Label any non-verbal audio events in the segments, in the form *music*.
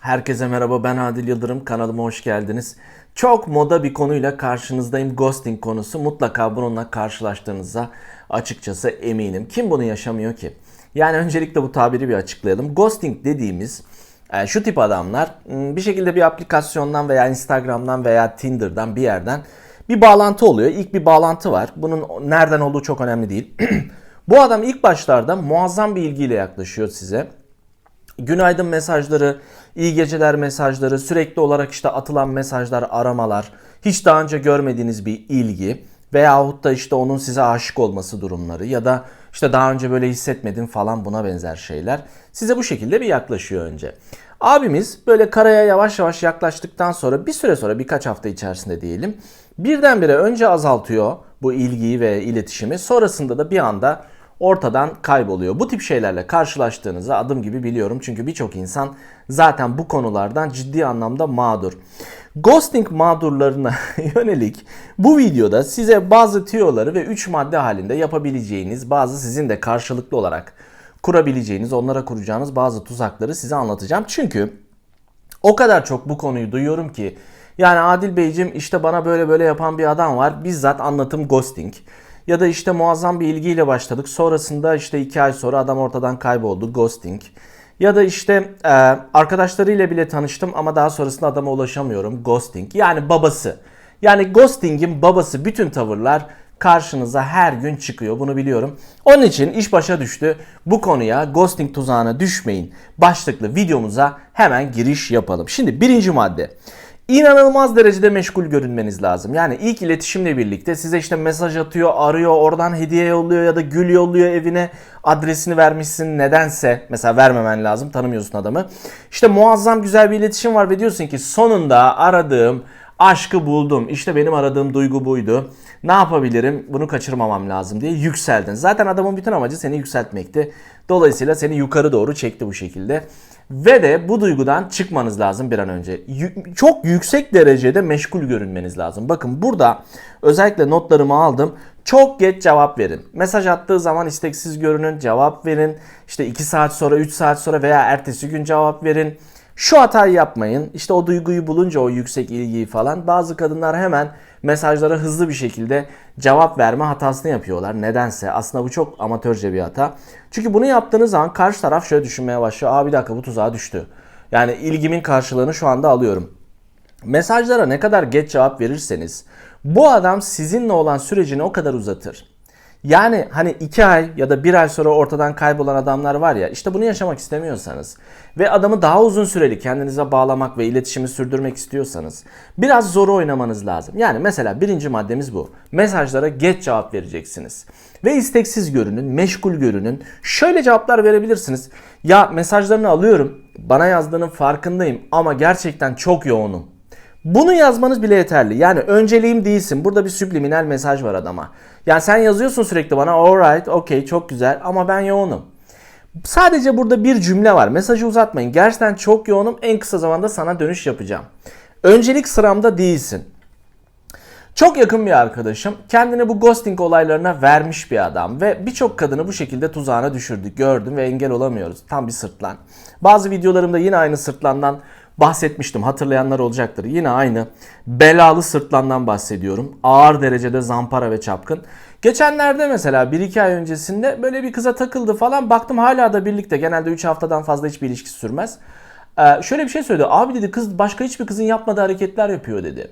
Herkese merhaba ben Adil Yıldırım kanalıma hoş geldiniz. Çok moda bir konuyla karşınızdayım ghosting konusu. Mutlaka bununla karşılaştığınıza açıkçası eminim. Kim bunu yaşamıyor ki? Yani öncelikle bu tabiri bir açıklayalım. Ghosting dediğimiz e, şu tip adamlar m, bir şekilde bir aplikasyondan veya Instagram'dan veya Tinder'dan bir yerden bir bağlantı oluyor. İlk bir bağlantı var. Bunun nereden olduğu çok önemli değil. *clears throat* bu adam ilk başlarda muazzam bir ilgiyle yaklaşıyor size günaydın mesajları, iyi geceler mesajları, sürekli olarak işte atılan mesajlar, aramalar, hiç daha önce görmediğiniz bir ilgi veyahut da işte onun size aşık olması durumları ya da işte daha önce böyle hissetmedim falan buna benzer şeyler size bu şekilde bir yaklaşıyor önce. Abimiz böyle karaya yavaş yavaş yaklaştıktan sonra bir süre sonra birkaç hafta içerisinde diyelim birdenbire önce azaltıyor bu ilgiyi ve iletişimi sonrasında da bir anda ortadan kayboluyor. Bu tip şeylerle karşılaştığınızı adım gibi biliyorum. Çünkü birçok insan zaten bu konulardan ciddi anlamda mağdur. Ghosting mağdurlarına *laughs* yönelik bu videoda size bazı tüyoları ve 3 madde halinde yapabileceğiniz, bazı sizin de karşılıklı olarak kurabileceğiniz, onlara kuracağınız bazı tuzakları size anlatacağım. Çünkü o kadar çok bu konuyu duyuyorum ki yani Adil Beyciğim işte bana böyle böyle yapan bir adam var. Bizzat anlatım ghosting. Ya da işte muazzam bir ilgiyle başladık. Sonrasında işte iki ay sonra adam ortadan kayboldu. Ghosting. Ya da işte e, arkadaşlarıyla bile tanıştım ama daha sonrasında adama ulaşamıyorum. Ghosting. Yani babası. Yani ghosting'in babası bütün tavırlar karşınıza her gün çıkıyor. Bunu biliyorum. Onun için iş başa düştü. Bu konuya ghosting tuzağına düşmeyin. Başlıklı videomuza hemen giriş yapalım. Şimdi birinci madde. İnanılmaz derecede meşgul görünmeniz lazım. Yani ilk iletişimle birlikte size işte mesaj atıyor, arıyor, oradan hediye yolluyor ya da gül yolluyor evine. Adresini vermişsin nedense mesela vermemen lazım tanımıyorsun adamı. İşte muazzam güzel bir iletişim var ve diyorsun ki sonunda aradığım aşkı buldum. İşte benim aradığım duygu buydu. Ne yapabilirim? Bunu kaçırmamam lazım diye yükseldin. Zaten adamın bütün amacı seni yükseltmekti. Dolayısıyla seni yukarı doğru çekti bu şekilde. Ve de bu duygudan çıkmanız lazım bir an önce. Yü- çok yüksek derecede meşgul görünmeniz lazım. Bakın burada özellikle notlarımı aldım. Çok geç cevap verin. Mesaj attığı zaman isteksiz görünün, cevap verin. İşte 2 saat sonra, 3 saat sonra veya ertesi gün cevap verin. Şu hatayı yapmayın. İşte o duyguyu bulunca o yüksek ilgiyi falan bazı kadınlar hemen mesajlara hızlı bir şekilde cevap verme hatasını yapıyorlar. Nedense aslında bu çok amatörce bir hata. Çünkü bunu yaptığınız zaman karşı taraf şöyle düşünmeye başlıyor. Aa bir dakika bu tuzağa düştü. Yani ilgimin karşılığını şu anda alıyorum. Mesajlara ne kadar geç cevap verirseniz bu adam sizinle olan sürecini o kadar uzatır. Yani hani iki ay ya da bir ay sonra ortadan kaybolan adamlar var ya işte bunu yaşamak istemiyorsanız ve adamı daha uzun süreli kendinize bağlamak ve iletişimi sürdürmek istiyorsanız biraz zoru oynamanız lazım. Yani mesela birinci maddemiz bu. Mesajlara geç cevap vereceksiniz. Ve isteksiz görünün, meşgul görünün. Şöyle cevaplar verebilirsiniz. Ya mesajlarını alıyorum, bana yazdığının farkındayım ama gerçekten çok yoğunum. Bunu yazmanız bile yeterli. Yani önceliğim değilsin. Burada bir subliminal mesaj var adama. Yani sen yazıyorsun sürekli bana alright, okay çok güzel ama ben yoğunum. Sadece burada bir cümle var. Mesajı uzatmayın. Gerçekten çok yoğunum. En kısa zamanda sana dönüş yapacağım. Öncelik sıramda değilsin. Çok yakın bir arkadaşım kendini bu ghosting olaylarına vermiş bir adam ve birçok kadını bu şekilde tuzağına düşürdük. Gördüm ve engel olamıyoruz. Tam bir sırtlan. Bazı videolarımda yine aynı sırtlandan bahsetmiştim. Hatırlayanlar olacaktır. Yine aynı belalı sırtlandan bahsediyorum. Ağır derecede zampara ve çapkın. Geçenlerde mesela 1-2 ay öncesinde böyle bir kıza takıldı falan. Baktım hala da birlikte. Genelde 3 haftadan fazla hiçbir ilişki sürmez. Ee, şöyle bir şey söyledi. Abi dedi kız başka hiçbir kızın yapmadığı hareketler yapıyor dedi.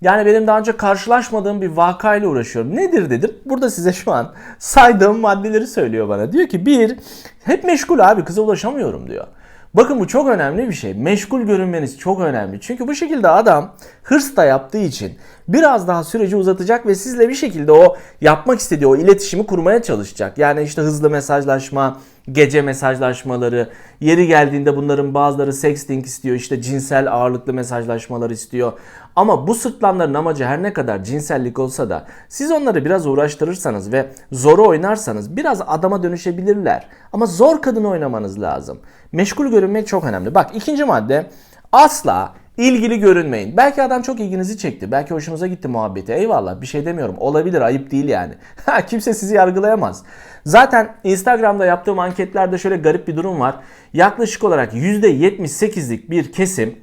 Yani benim daha önce karşılaşmadığım bir vakayla uğraşıyorum. Nedir dedim. Burada size şu an saydığım maddeleri söylüyor bana. Diyor ki bir, hep meşgul abi kıza ulaşamıyorum diyor. Bakın bu çok önemli bir şey. Meşgul görünmeniz çok önemli. Çünkü bu şekilde adam hırs da yaptığı için biraz daha süreci uzatacak ve sizle bir şekilde o yapmak istediği o iletişimi kurmaya çalışacak. Yani işte hızlı mesajlaşma, gece mesajlaşmaları, yeri geldiğinde bunların bazıları sexting istiyor, işte cinsel ağırlıklı mesajlaşmalar istiyor. Ama bu sırtlanların amacı her ne kadar cinsellik olsa da siz onları biraz uğraştırırsanız ve zoru oynarsanız biraz adama dönüşebilirler. Ama zor kadın oynamanız lazım. Meşgul görünmek çok önemli. Bak ikinci madde asla İlgili görünmeyin. Belki adam çok ilginizi çekti. Belki hoşunuza gitti muhabbeti. Eyvallah bir şey demiyorum. Olabilir ayıp değil yani. *laughs* Kimse sizi yargılayamaz. Zaten Instagram'da yaptığım anketlerde şöyle garip bir durum var. Yaklaşık olarak %78'lik bir kesim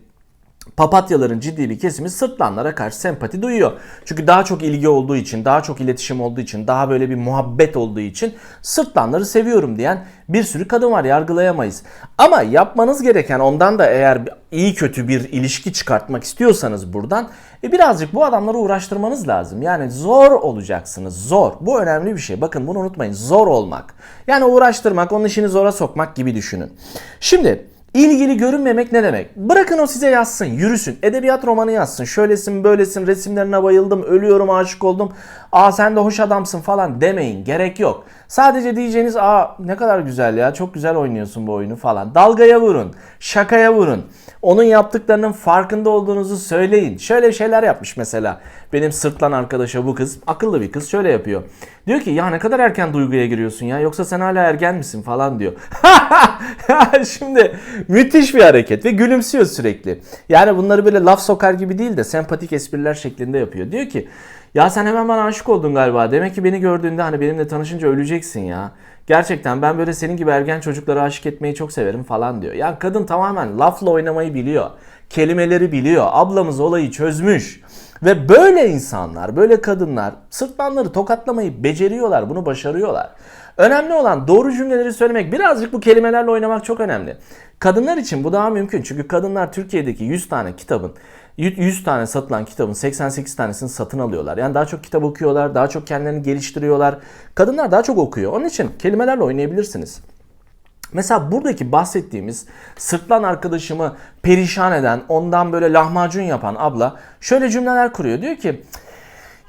papatyaların ciddi bir kesimi sırtlanlara karşı sempati duyuyor. Çünkü daha çok ilgi olduğu için, daha çok iletişim olduğu için, daha böyle bir muhabbet olduğu için sırtlanları seviyorum diyen bir sürü kadın var yargılayamayız. Ama yapmanız gereken ondan da eğer iyi kötü bir ilişki çıkartmak istiyorsanız buradan e birazcık bu adamları uğraştırmanız lazım. Yani zor olacaksınız. Zor. Bu önemli bir şey. Bakın bunu unutmayın. Zor olmak. Yani uğraştırmak, onun işini zora sokmak gibi düşünün. Şimdi İlgili görünmemek ne demek? Bırakın o size yazsın, yürüsün. Edebiyat romanı yazsın. Şöylesin, böylesin, resimlerine bayıldım, ölüyorum, aşık oldum. Aa sen de hoş adamsın falan demeyin. Gerek yok. Sadece diyeceğiniz aa ne kadar güzel ya, çok güzel oynuyorsun bu oyunu falan. Dalgaya vurun, şakaya vurun. Onun yaptıklarının farkında olduğunuzu söyleyin. Şöyle şeyler yapmış mesela. Benim sırtlan arkadaşa bu kız, akıllı bir kız şöyle yapıyor. Diyor ki ya ne kadar erken duyguya giriyorsun ya yoksa sen hala ergen misin falan diyor. *laughs* Şimdi müthiş bir hareket ve gülümsüyor sürekli. Yani bunları böyle laf sokar gibi değil de sempatik espriler şeklinde yapıyor. Diyor ki ya sen hemen bana aşık oldun galiba. Demek ki beni gördüğünde hani benimle tanışınca öleceksin ya. Gerçekten ben böyle senin gibi ergen çocuklara aşık etmeyi çok severim falan diyor. Ya kadın tamamen lafla oynamayı biliyor. Kelimeleri biliyor. Ablamız olayı çözmüş. Ve böyle insanlar, böyle kadınlar sırtlanları tokatlamayı beceriyorlar, bunu başarıyorlar. Önemli olan doğru cümleleri söylemek, birazcık bu kelimelerle oynamak çok önemli. Kadınlar için bu daha mümkün. Çünkü kadınlar Türkiye'deki 100 tane kitabın 100 tane satılan kitabın 88 tanesini satın alıyorlar. Yani daha çok kitap okuyorlar, daha çok kendilerini geliştiriyorlar. Kadınlar daha çok okuyor. Onun için kelimelerle oynayabilirsiniz. Mesela buradaki bahsettiğimiz sırtlan arkadaşımı perişan eden, ondan böyle lahmacun yapan abla şöyle cümleler kuruyor. Diyor ki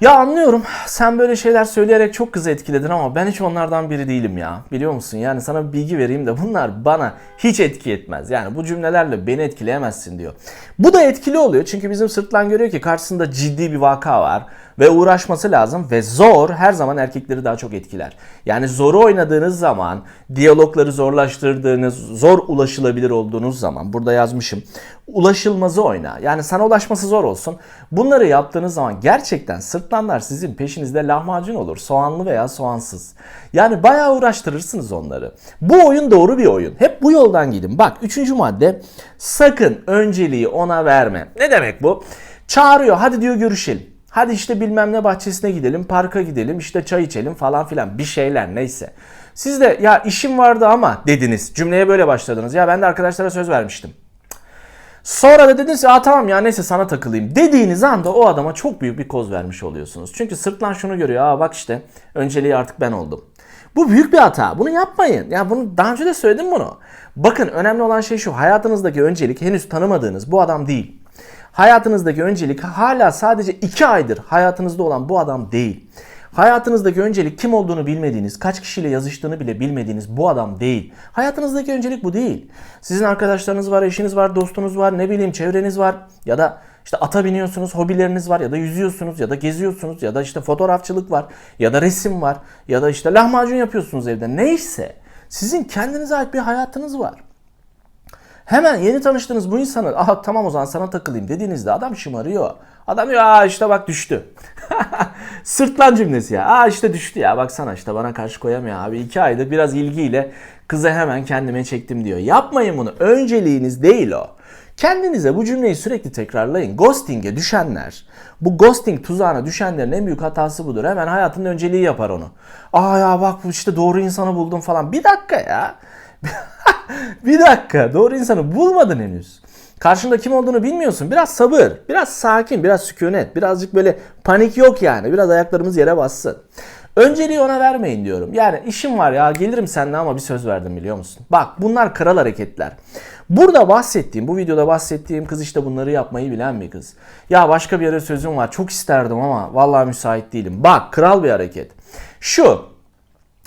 ya anlıyorum sen böyle şeyler söyleyerek çok kızı etkiledin ama ben hiç onlardan biri değilim ya. Biliyor musun? Yani sana bir bilgi vereyim de bunlar bana hiç etki etmez. Yani bu cümlelerle beni etkileyemezsin diyor. Bu da etkili oluyor çünkü bizim sırtlan görüyor ki karşısında ciddi bir vaka var ve uğraşması lazım ve zor her zaman erkekleri daha çok etkiler. Yani zoru oynadığınız zaman, diyalogları zorlaştırdığınız, zor ulaşılabilir olduğunuz zaman burada yazmışım. Ulaşılmazı oyna. Yani sana ulaşması zor olsun. Bunları yaptığınız zaman gerçekten sırtlanlar sizin peşinizde lahmacun olur. Soğanlı veya soğansız. Yani bayağı uğraştırırsınız onları. Bu oyun doğru bir oyun. Hep bu yoldan gidin. Bak üçüncü madde sakın önceliği ona verme. Ne demek bu? Çağırıyor hadi diyor görüşelim. Hadi işte bilmem ne bahçesine gidelim, parka gidelim, işte çay içelim falan filan bir şeyler neyse. Siz de ya işim vardı ama dediniz. Cümleye böyle başladınız. Ya ben de arkadaşlara söz vermiştim. Sonra da dediniz ya tamam ya neyse sana takılayım dediğiniz anda o adama çok büyük bir koz vermiş oluyorsunuz. Çünkü sırtlan şunu görüyor. Aa bak işte önceliği artık ben oldum. Bu büyük bir hata. Bunu yapmayın. Ya bunu daha önce de söyledim bunu. Bakın önemli olan şey şu. Hayatınızdaki öncelik henüz tanımadığınız bu adam değil. Hayatınızdaki öncelik hala sadece 2 aydır hayatınızda olan bu adam değil. Hayatınızdaki öncelik kim olduğunu bilmediğiniz, kaç kişiyle yazıştığını bile bilmediğiniz bu adam değil. Hayatınızdaki öncelik bu değil. Sizin arkadaşlarınız var, eşiniz var, dostunuz var, ne bileyim çevreniz var ya da işte ata biniyorsunuz, hobileriniz var ya da yüzüyorsunuz ya da geziyorsunuz ya da işte fotoğrafçılık var ya da resim var ya da işte lahmacun yapıyorsunuz evde. Neyse sizin kendinize ait bir hayatınız var. Hemen yeni tanıştığınız bu insanı aha tamam o zaman sana takılayım dediğinizde adam şımarıyor. Adam diyor aa işte bak düştü. *laughs* Sırtlan cümlesi ya. Aa işte düştü ya baksana işte bana karşı koyamıyor abi. iki ayda biraz ilgiyle kıza hemen kendime çektim diyor. Yapmayın bunu. Önceliğiniz değil o. Kendinize bu cümleyi sürekli tekrarlayın. Ghosting'e düşenler, bu ghosting tuzağına düşenlerin en büyük hatası budur. Hemen hayatının önceliği yapar onu. Aa ya bak işte doğru insanı buldum falan. Bir dakika ya. *laughs* *laughs* bir dakika doğru insanı bulmadın henüz. Karşında kim olduğunu bilmiyorsun. Biraz sabır, biraz sakin, biraz sükunet, birazcık böyle panik yok yani. Biraz ayaklarımız yere bassın. Önceliği ona vermeyin diyorum. Yani işim var ya gelirim seninle ama bir söz verdim biliyor musun? Bak bunlar kral hareketler. Burada bahsettiğim, bu videoda bahsettiğim kız işte bunları yapmayı bilen bir kız. Ya başka bir yere sözüm var çok isterdim ama vallahi müsait değilim. Bak kral bir hareket. Şu,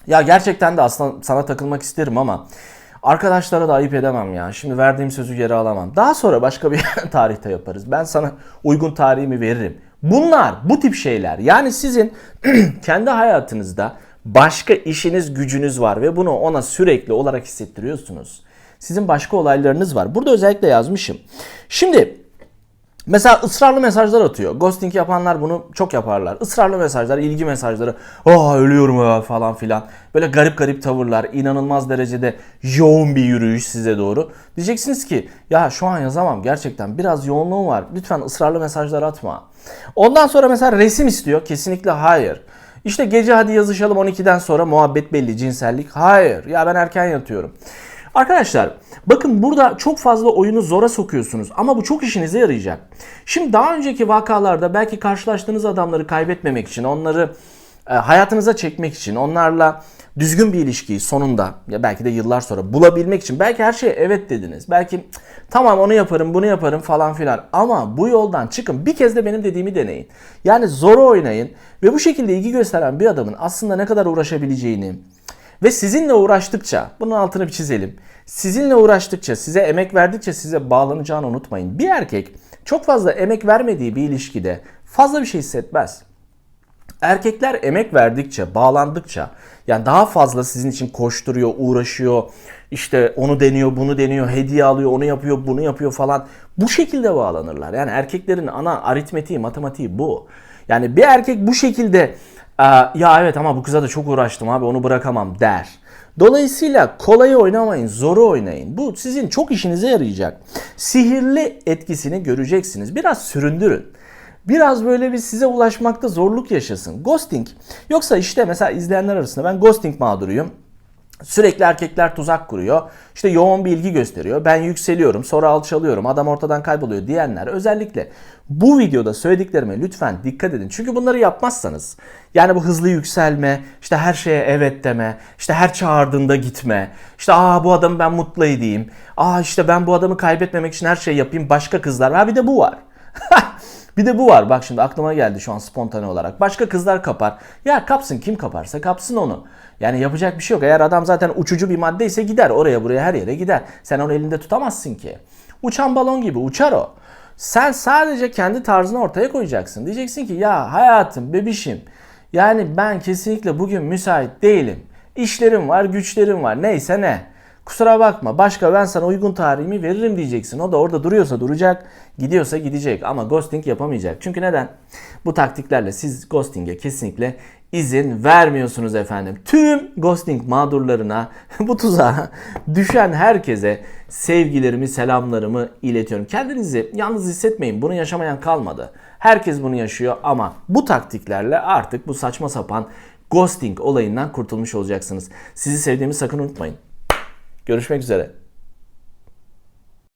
ya gerçekten de aslında sana takılmak isterim ama Arkadaşlara da ayıp edemem ya. Şimdi verdiğim sözü geri alamam. Daha sonra başka bir *laughs* tarihte yaparız. Ben sana uygun tarihimi veririm. Bunlar bu tip şeyler. Yani sizin *clears throat* kendi hayatınızda başka işiniz gücünüz var ve bunu ona sürekli olarak hissettiriyorsunuz. Sizin başka olaylarınız var. Burada özellikle yazmışım. Şimdi Mesela ısrarlı mesajlar atıyor. Ghosting yapanlar bunu çok yaparlar. Israrlı mesajlar, ilgi mesajları. Aa ölüyorum ya falan filan. Böyle garip garip tavırlar, inanılmaz derecede yoğun bir yürüyüş size doğru. Diyeceksiniz ki ya şu an yazamam gerçekten biraz yoğunluğum var. Lütfen ısrarlı mesajlar atma. Ondan sonra mesela resim istiyor. Kesinlikle hayır. İşte gece hadi yazışalım 12'den sonra muhabbet belli, cinsellik. Hayır. Ya ben erken yatıyorum. Arkadaşlar bakın burada çok fazla oyunu zora sokuyorsunuz ama bu çok işinize yarayacak. Şimdi daha önceki vakalarda belki karşılaştığınız adamları kaybetmemek için, onları e, hayatınıza çekmek için, onlarla düzgün bir ilişkiyi sonunda ya belki de yıllar sonra bulabilmek için belki her şeye evet dediniz. Belki "Cık, tamam onu yaparım, bunu yaparım falan filan ama bu yoldan çıkın. Bir kez de benim dediğimi deneyin. Yani zora oynayın ve bu şekilde ilgi gösteren bir adamın aslında ne kadar uğraşabileceğini, ve sizinle uğraştıkça, bunun altını bir çizelim. Sizinle uğraştıkça, size emek verdikçe size bağlanacağını unutmayın. Bir erkek çok fazla emek vermediği bir ilişkide fazla bir şey hissetmez. Erkekler emek verdikçe, bağlandıkça yani daha fazla sizin için koşturuyor, uğraşıyor. işte onu deniyor, bunu deniyor, hediye alıyor, onu yapıyor, bunu yapıyor falan. Bu şekilde bağlanırlar. Yani erkeklerin ana aritmetiği, matematiği bu. Yani bir erkek bu şekilde "Aa, ya evet ama bu kıza da çok uğraştım abi onu bırakamam der. Dolayısıyla kolayı oynamayın, zoru oynayın. Bu sizin çok işinize yarayacak. Sihirli etkisini göreceksiniz. Biraz süründürün. Biraz böyle bir size ulaşmakta zorluk yaşasın. Ghosting. Yoksa işte mesela izleyenler arasında ben ghosting mağduruyum. Sürekli erkekler tuzak kuruyor. İşte yoğun bir ilgi gösteriyor. Ben yükseliyorum, sonra alçalıyorum, adam ortadan kayboluyor diyenler özellikle bu videoda söylediklerime lütfen dikkat edin. Çünkü bunları yapmazsanız yani bu hızlı yükselme, işte her şeye evet deme, işte her çağırdığında gitme, işte aa bu adamı ben mutlu edeyim, aa işte ben bu adamı kaybetmemek için her şeyi yapayım başka kızlar. Ha bir de bu var. *laughs* Bir de bu var. Bak şimdi aklıma geldi şu an spontane olarak. Başka kızlar kapar. Ya kapsın kim kaparsa kapsın onu. Yani yapacak bir şey yok. Eğer adam zaten uçucu bir madde ise gider. Oraya buraya her yere gider. Sen onu elinde tutamazsın ki. Uçan balon gibi uçar o. Sen sadece kendi tarzını ortaya koyacaksın. Diyeceksin ki ya hayatım, bebişim. Yani ben kesinlikle bugün müsait değilim. İşlerim var, güçlerim var. Neyse ne. Kusura bakma başka ben sana uygun tarihimi veririm diyeceksin. O da orada duruyorsa duracak, gidiyorsa gidecek ama ghosting yapamayacak. Çünkü neden? Bu taktiklerle siz ghosting'e kesinlikle izin vermiyorsunuz efendim. Tüm ghosting mağdurlarına, *laughs* bu tuzağa düşen herkese sevgilerimi, selamlarımı iletiyorum. Kendinizi yalnız hissetmeyin. Bunu yaşamayan kalmadı. Herkes bunu yaşıyor ama bu taktiklerle artık bu saçma sapan ghosting olayından kurtulmuş olacaksınız. Sizi sevdiğimi sakın unutmayın. Görüşmek üzere.